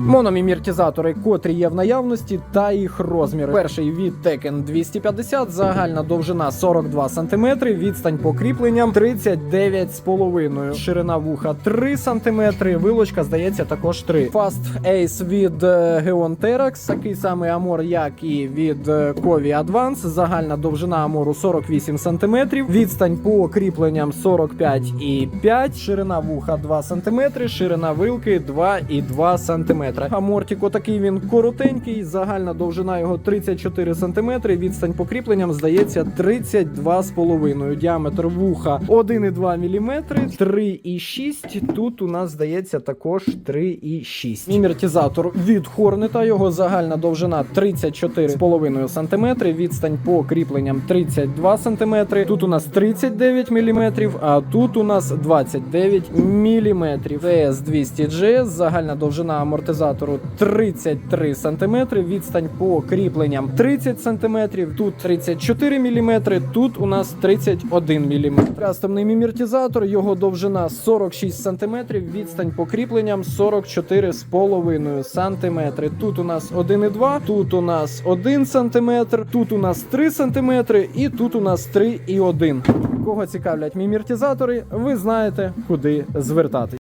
Мономіміртизатори, котрі є в наявності, та їх розміри. Перший від Tekken 250, загальна довжина 42 см, відстань по кріпленням 39,5 ширина вуха 3 см, вилочка, здається, також 3. Fast Ace від е, Geon Terex, такий самий амор, як і від е, Kovі Advance, загальна довжина амору 48 см, відстань по кріпленням 45,5, ширина вуха 2 см, ширина вилки 2,2 см. Амортіко такий він коротенький, загальна довжина його 34 см, відстань по кріпленням здається 32,5. Діаметр вуха 1,2 мм, 3,6. Тут у нас здається також 3,6. Мімертизатор від Хорнета, його загальна довжина 34,5 см, відстань по кріпленням 32 см. Тут у нас 39 мм, а тут у нас 29 мм. ts 200 gs загальна довжина амортизатору 33 см, відстань по кріпленням 30 см, тут 34 мм, тут у нас 31 мм. Кастомний мімертизатор, його довжина 46 см, відстань по кріпленням 44,5 см. Тут у нас 1,2, тут у нас 1 см, тут у нас 3 см і тут у нас 3,1. Кого цікавлять мімертизатори, ви знаєте, куди звертатись.